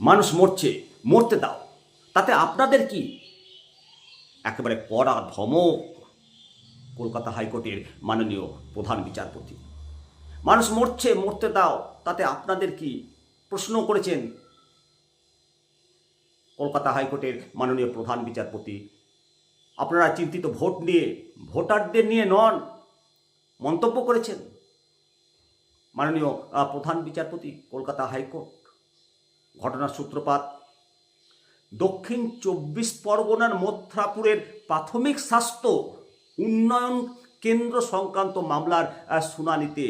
মানুষ মরছে, মরতে দাও। তাতে আপনাদের কি? একেবারে কড়া ধমক। কলকাতা হাইকোর্টের মাননীয় প্রধান বিচারপতি। মানুষ মরছে, মরতে দাও, তাতে আপনাদের কি? প্রশ্ন করেছেন কলকাতা হাইকোর্টের মাননীয় প্রধান বিচারপতি। আপনারা চিন্তিত ভোট নিয়ে, ভোটারদের নিয়ে নন, মন্তব্য করেছেন মাননীয় প্রধান বিচারপতি কলকাতা হাইকোর্ট। ঘটনার সূত্রপাত। দক্ষিণ চব্বিশ পরগনার মথ্রাপুরের প্রাথমিক স্বাস্থ্য উন্নয়ন কেন্দ্র সংক্রান্ত মামলার শুনানিতে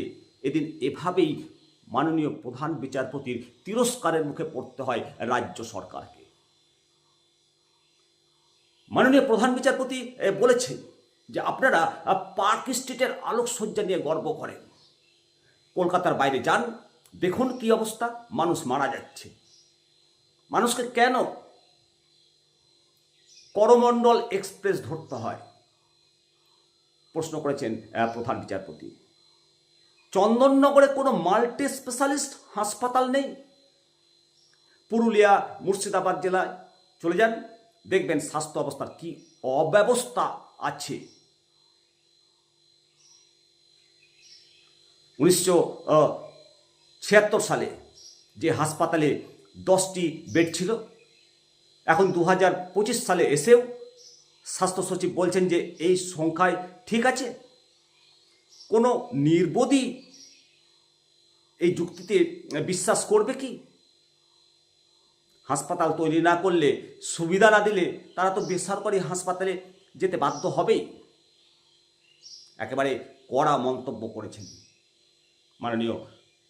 এদিন এভাবেই মাননীয় প্রধান বিচারপতির তিরস্কারের মুখে পড়তে হয় রাজ্য সরকারকে। মাননীয় প্রধান বিচারপতি বলেছেন যে আপনারা পার্ক স্ট্রিটের আলোকসজ্জা নিয়ে গর্ব করেন। কলকাতার বাইরে যান, দেখুন কি অবস্থা, মানুষ মারা যাচ্ছে। মানুষকে কেন করমণ্ডল এক্সপ্রেস ধরতে হয়? প্রশ্ন করেছেন প্রধান বিচারপতি। চন্দননগরে কোনো মাল্টি স্পেশালিস্ট হাসপাতাল নেই? পুরুলিয়া, মুর্শিদাবাদ জেলায়। চলে যান, দেখবেন স্বাস্থ্য অবস্থার কি অব্যবস্থা আছে। উনিশশো ছিয়াত্তর সালে যে হাসপাতালে দশটি বেড ছিল। এখন দু হাজার পঁচিশ সালে এসেও স্বাস্থ্য সচিব বলছেন যে এই সংখ্যায় ঠিক আছে। কোনো নির্বোধী এই যুক্তিতে বিশ্বাস করবে কি? হাসপাতাল তৈরি না করলে, সুবিধা না দিলে তারা তো বেসরকারি হাসপাতালে যেতে বাধ্য হবেই। একেবারে কড়া মন্তব্য করেছেন মাননীয়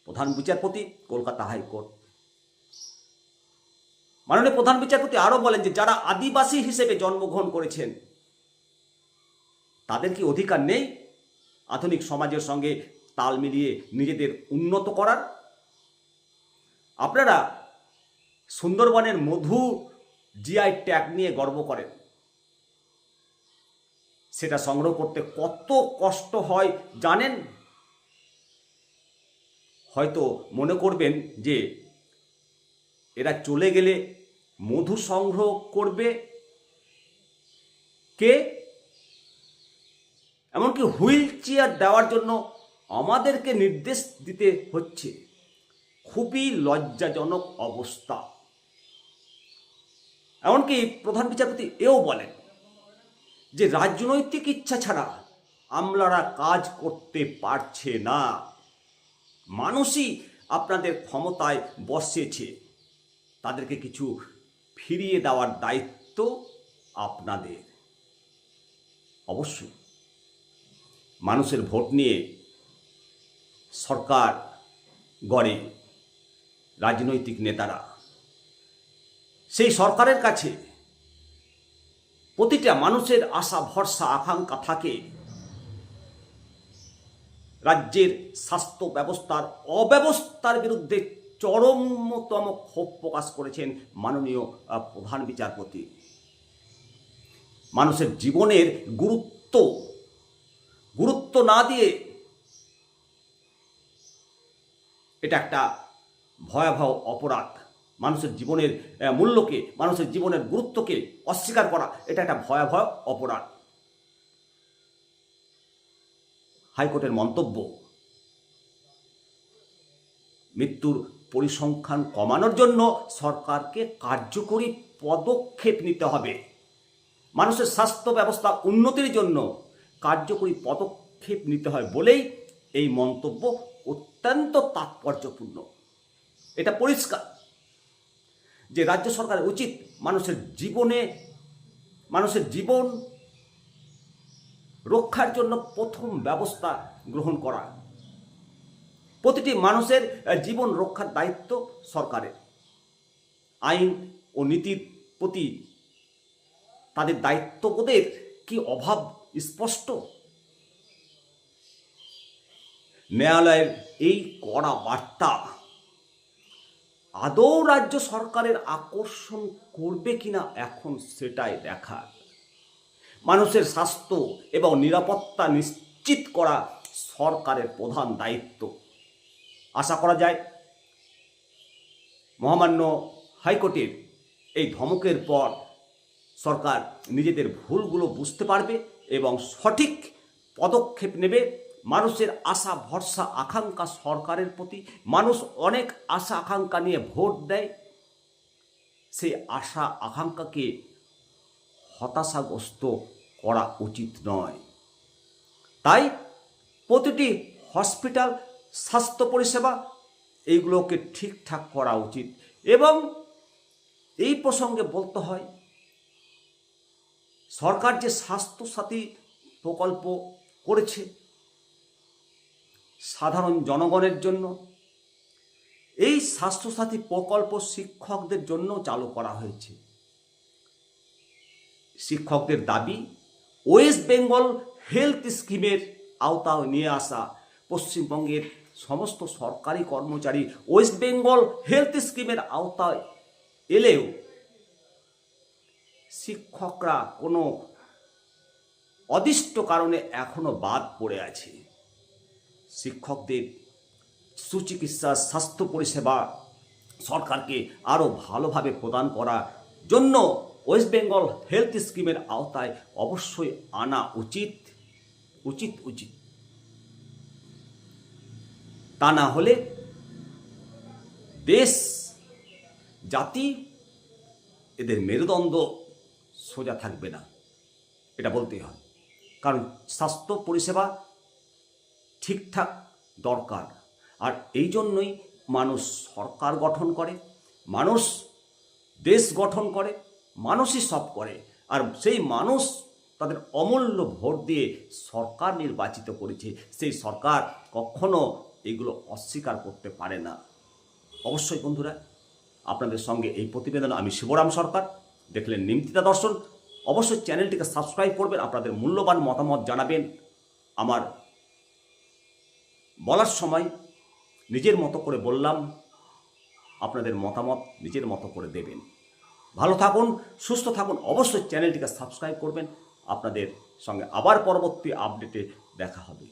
প্রধান বিচারপতি, কলকাতা হাইকোর্ট। মাননীয় প্রধান বিচারপতি আরও বলেন যে যারা আদিবাসী হিসেবে জন্মগ্রহণ করেছেন, তাদের কি অধিকার নেই আধুনিক সমাজের সঙ্গে তাল মিলিয়ে নিজেদের উন্নত করার? আপনারা সুন্দরবনের মধু জিআই ট্যাগ নিয়ে গর্ব করেন। সেটা সংগ্রহ করতে কত কষ্ট হয় জানেন? হয়তো মনে করবেন যে এরা চলে গেলে মধু সংগ্রহ করবে কে? এমনকি হুইল চেয়ার দেওয়ার জন্য আমাদেরকে নির্দেশ দিতে হচ্ছে। খুবই লজ্জাজনক অবস্থা। এমনকি প্রধান বিচারপতি এও বলেন যে রাজনৈতিক ইচ্ছা ছাড়া আমলারা কাজ করতে পারছে না। মানুষই আপনাদের ক্ষমতায় বসেছে। তাদেরকে কিছু ফিরিয়ে দেওয়ার দায়িত্ব আপনাদের। অবশ্যই মানুষের ভোট নিয়ে সরকার গড়ে রাজনৈতিক নেতারা, সেই সরকারের কাছে প্রতিটা মানুষের আশা, ভরসা, আকাঙ্ক্ষা থাকে। রাজ্যের স্বাস্থ্য ব্যবস্থার অব্যবস্থার বিরুদ্ধে চরমতম ক্ষোভ প্রকাশ করেছেন মাননীয় প্রধান বিচারপতি। মানুষের জীবনের গুরুত্ব গুরুত্ব না দিয়ে এটা একটা ভয়াবহ অপরাধ। মানুষের জীবনের মূল্যকে, মানুষের জীবনের গুরুত্বকে অস্বীকার করা, এটা একটা ভয়াবহ অপরাধ। হাইকোর্টের মন্তব্য, মৃত্যুর পরিসংখ্যান কমানোর জন্য সরকারকে কার্যকরী পদক্ষেপ নিতে হবে। মানুষের স্বাস্থ্য ব্যবস্থা উন্নতির জন্য কার্যকরী পদক্ষেপ নিতে হয় বলেই এই মন্তব্য অত্যন্ত তাৎপর্যপূর্ণ। এটা পরিষ্কার যে রাজ্য সরকারের উচিত মানুষের জীবনে, মানুষের জীবন রক্ষার জন্য প্রথম ব্যবস্থা গ্রহণ করা। প্রতিটি মানুষের জীবন রক্ষার দায়িত্ব সরকারের। আইন ও নীতির প্রতি তাদের দায়িত্ববোধের কি অভাব স্পষ্ট? ন্যায়ালয়ের এই কড়া বার্তা আদৌ রাজ্য সরকারের আকর্ষণ করবে কিনা এখন সেটাই দেখার। মানুষের স্বাস্থ্য এবং নিরাপত্তা নিশ্চিত করা সরকারের প্রধান দায়িত্ব। আশা করা যায়। মহামান্য হাইকোর্টের এই ধমকের পর সরকার নিজেদের ভুলগুলো বুঝতে পারবে এবং সঠিক পদক্ষেপ নেবে। মানুষের আশা, ভরসা, আকাঙ্ক্ষা সরকারের প্রতি। মানুষ অনেক আশা, আকাঙ্ক্ষা নিয়ে ভোট দেয়। সেই আশা, আকাঙ্ক্ষাকে হতাশাগ্রস্ত করা উচিত নয়। তাই প্রতিটি হসপিটাল স্বাস্থ্য পরিষেবা, এইগুলোকে ঠিকঠাক করা উচিত। এবং এই প্রসঙ্গে বলতে হয়, সরকার যে স্বাস্থ্যসাথী প্রকল্প করেছে, সাধারণ জনগণের জন্য, এই স্বাস্থ্যসাথী প্রকল্প শিক্ষকদের জন্য চালু করা হয়েছে। শিক্ষকদের দাবি, ওয়েস্ট বেঙ্গল হেলথ স্কিমের আওতায় নিয়ে আসা পশ্চিমবঙ্গের সমস্ত সরকারি কর্মচারী ওয়েস্ট বেঙ্গল হেলথ স্কিমের আওতায় এলেও শিক্ষকরা কোনো অদিষ্ট কারণে এখনও বাদ পড়ে আছে। শিক্ষকদের সুচিকিৎসা, স্বাস্থ্য পরিষেবা সরকারকে আরও ভালোভাবে প্রদান করার জন্য ওয়েস্ট বেঙ্গল হেলথ স্কিমের আওতায় অবশ্যই আনা উচিত উচিত উচিত। তা না হলে দেশ, জাতি, এদের মেরুদণ্ড সোজা থাকবে না। এটা বলতেই হয়। কারণ স্বাস্থ্য পরিষেবা ঠিকঠাক দরকার। আর এই জন্যই মানুষ সরকার গঠন করে, মানুষ দেশ গঠন করে, মানুষই সব করে। আর সেই মানুষ তাদের অমূল্য ভোট দিয়ে সরকার নির্বাচিত করেছে। সেই সরকার কখনো এগুলো অস্বীকার করতে পারে না। অবশ্যই বন্ধুরা, আপনাদের সঙ্গে এই প্রতিবেদন আমি শিবরাম সরকার। দেখলেন নিমতিতা দর্শন। অবশ্যই চ্যানেলটিকে সাবস্ক্রাইব করবেন, আপনাদের মূল্যবান মতামত জানাবেন। আমার বলার সময় নিজের মতো করে বললাম, আপনাদের মতামত নিজের মতো করে দেবেন। ভালো থাকুন, সুস্থ থাকুন, অবশ্যই চ্যানেলটিকে সাবস্ক্রাইব করবেন। আপনাদের সঙ্গে আবার পরবর্তী আপডেটে দেখা হবে।